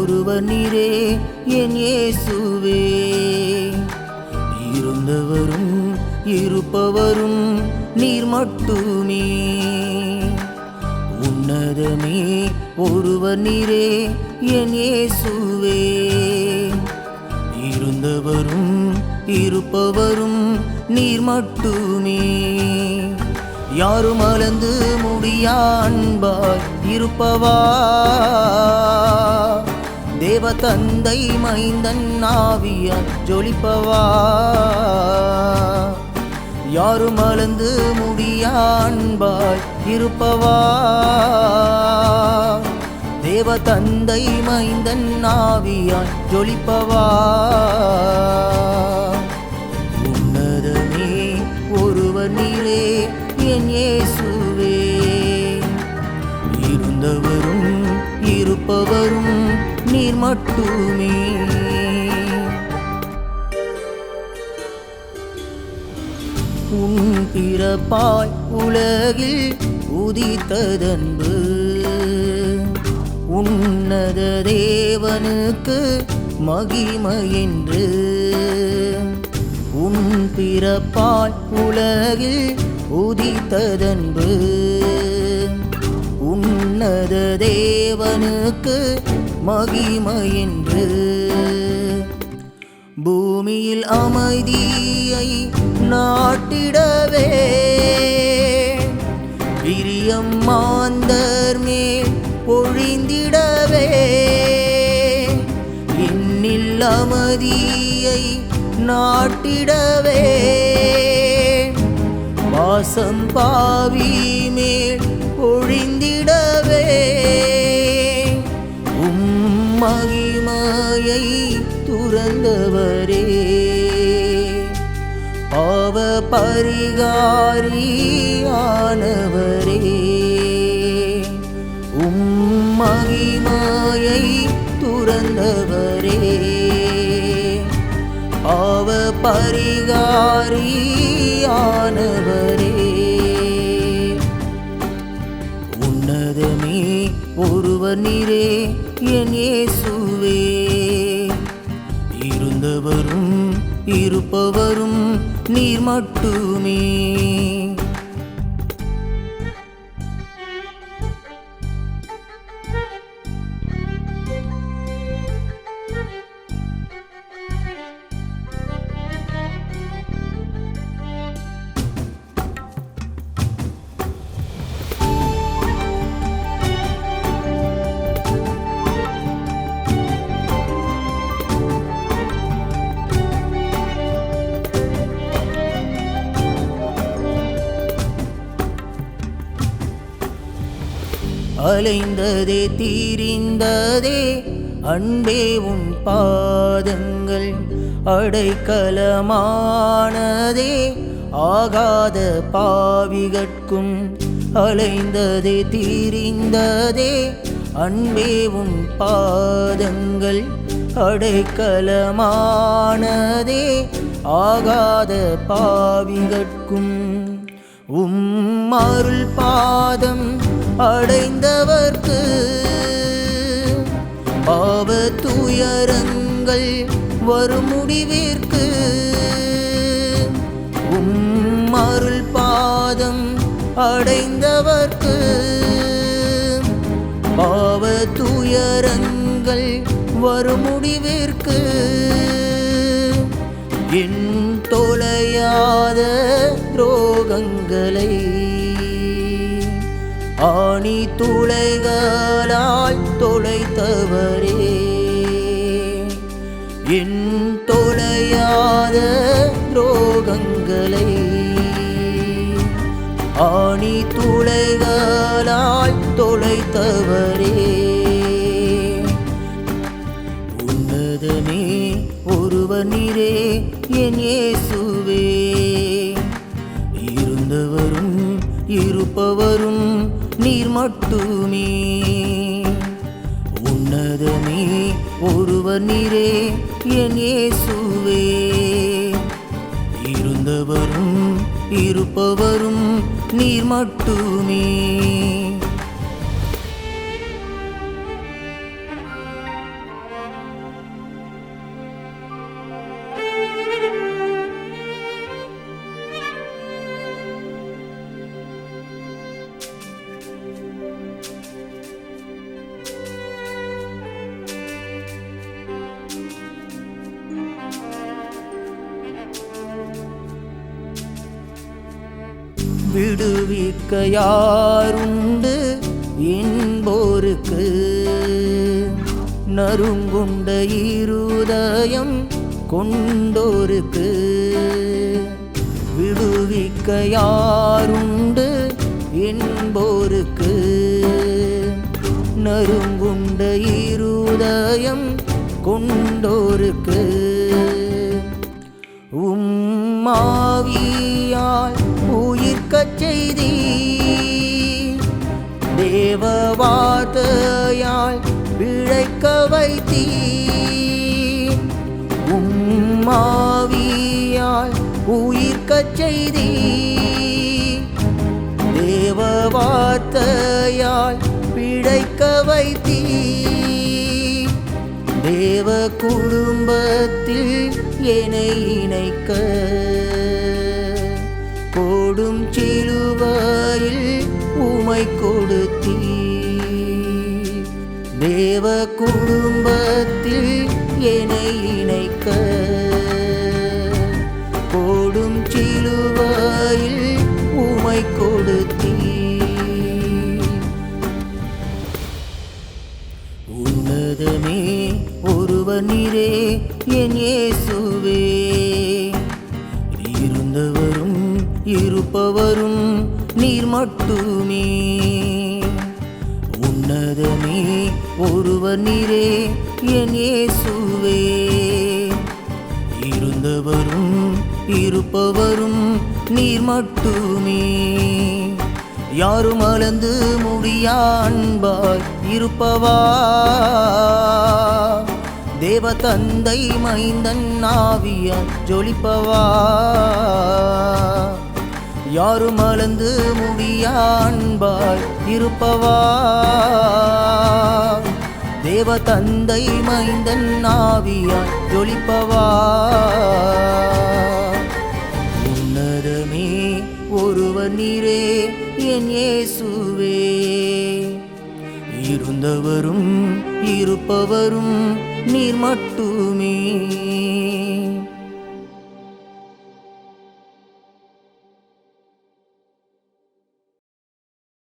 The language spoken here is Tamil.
ஒருவர் நீரே என் இயேசுவே. இருந்தவரும் இருப்பவரும் நீர் மட்டுமே. உன்னதமே ஒருவர் நீரே என் இயேசுவே. இருந்தவரும் இருப்பவரும் நீர் மட்டுமே. யாரும் அளந்து முடியான்பாய் இருப்பவா? தேவ தந்தை மைந்தன் ஆவிய ஜொலிப்பவா? யாரும் அளந்து முடியாண்பாய் இருப்பவா? தேவ தந்தை மைந்தன் ஆவியாய் ஜொலிப்பவா? உன்னதமே ஒருவர் நீரே என் இயேசுவே. இருந்தவரும் இருப்பவரும் நீர் மட்டுமே. உன் பிறப்பாய் உலகில் உதித்ததன்பு. உன்னத தேவனுக்கு மகிமையென்று உன் பிறப்பாய் உலகில் உதித்ததன்பு. உன்னத தேவனுக்கு மகிமையென்று. பூமியில் அமைதியை நாட்டிடவே. பிரியம் மாந்தர் மேல் பொழிந்திடவே. இன்னில் அமைதியை நாட்டிடவே. வாசம் பாவி மேல் பொழிந்திடவே. மகிமாயை துறந்தவரே. பாவ பரிகாரியானவரே. உம் மகிமாயை துறந்தவரே. பாவ பரிகாரியானவரே. உன்னதமே ஒருவர் நீரே என் இயேசுவே. இருந்தவரும் இருப்பவரும் நீர் மட்டுமே. அலைந்ததே தீரிந்ததே அன்பே உன் பாதங்கள். அடைக்கலமானதே ஆகாத பாவிகட்கும். அலைந்ததே தீரிந்ததே அன்பே உன் பாதங்கள். அடைக்கலமானதே ஆகாத பாவிகட்கும். உம் அருள் பாதம் அடைந்தவர்க்கு பாவ துயரங்கள் வரும் முடிவிற்கு. உம் அருள் பாதம் அடைந்தவர்க்கு பாவ துயரங்கள் வரும் முடிவிற்கு. என் தொலையாத ரோகங்களை ஆணி துளைகளால் தொலைத்தவரே. என் தொலையாத ரோகங்களை ஆணி துளைகளால் தொலைத்தவரே. உன்னதமே ஒருவர் நீரே என் இயேசுவே. இருந்தவரும் இருப்பவரும் நீர் மட்டுமே. உன்னதமே ஒருவர் நீரே என் இயேசுவே. இருந்தவரும் இருப்பவரும் நீர் மட்டுமே. விடுவிக்க யாருண்டு இன்போருக்கு. நறுங்குண்ட இருதயம் கொண்டோருக்கு. விடுவிக்க யாருண்டு என்போருக்கு நறுங்குண்ட இருதயம் கொண்டோருக்கு. உம்மாவி உயிர்க்கச் செய்தி தேவ வார்த்தையால் பிழைக்க வைத்தீ உம்மாவியால் உயிர்க்கச் செய்தி தேவ வார்த்தையால் பிழைக்க வைத்தீ தேவ குடும்பத்தில் என்னை இணைக்க உமை கொடுத்தீ தேவ குடும்பத்தில் என்னை இணைக்க. போடும் சிலுவாயில் உமை கொடு. நீர் உன்னது உன்னதமே ஒருவர் நீரே என் இயேசுவே. இருந்தவரும் இருப்பவரும் நீர் மட்டுமே. யாரும் அளந்து முடியா அன்பாய் இருப்பவா. தேவ தந்தை மைந்தன் ஆவியால் ஜொலிப்பவா. யாரும் அளந்து முடியா அன்பாய் இருப்பவா? தேவ தந்தை மைந்தன் ஆவியால் ஜொலிப்பவா? உன்னதமே ஒருவர் நீரே என் இயேசுவே. இருந்தவரும் இருப்பவரும் நீர் மட்டுமே.